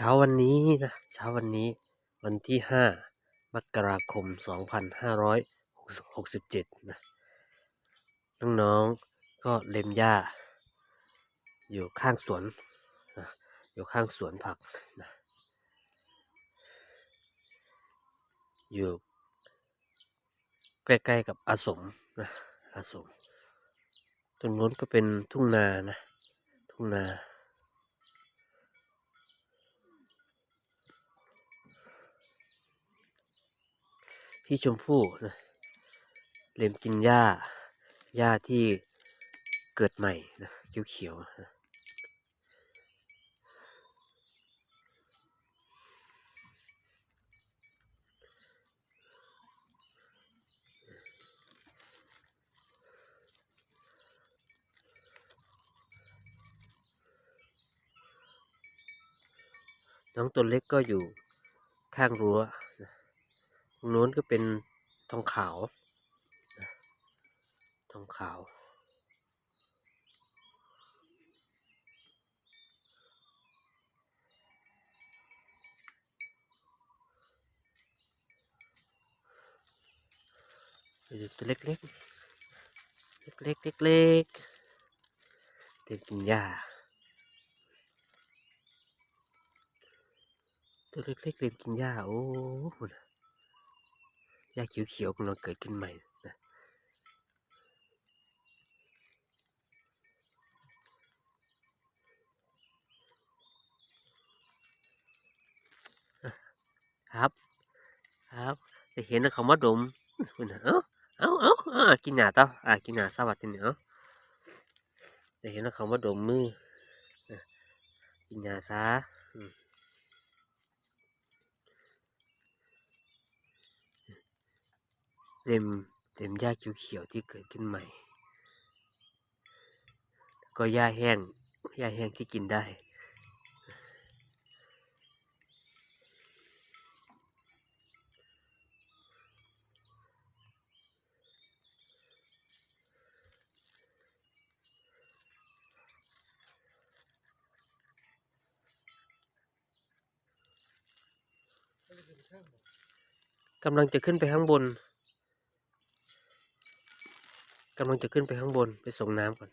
เช้าวันนี้นะเช้าวันนี้วันที่ห้ามกราคมสองพันห้าร้อยหกสิบเจ็ดนะน้องๆก็เล็มหญ้า อยู่ข้างสวนนะอยู่ข้างสวนผักนะอยู่ใกล้ๆกับอาสมนะอาสมตรงโน้นก็เป็นทุ่งนานะทุ่งนา พี่ชมพู่นะเล็มกินหญ้าหญ้าที่เกิดใหม่นะเขียวๆนะน้องตัวเล็กก็อยู่ข้างรั้ว ตรงโน้นก็เป็นทองขาว ทองขาว อยู่ตัวเล็กๆ เล็กๆ เล็กๆ เต็มกินหญ้าตัวเล็กๆเต็มกินหญ้า โอ้โห ญ้าเขียวๆกำลังเกิดขึ้นใหม่นะครับครับจะเห็นนะเขามาดมคุณเอ้าเอ้าเอ้าอ่ากินหนาเต่ออ่ากินหนาสวัสดีเนี่ยเอ้าจะเห็นนะเขามาดมมือกินหนาซะอืม เต็มเต็มหญ้าเขียวๆที่เกิดขึ้นใหม่ ก็หญ้าแห้งหญ้าแห้งที่กินได้กำลังจะขึ้นไปข้างบน กำลังจะขึ้นไปข้างบนไปส่งน้ำก่อน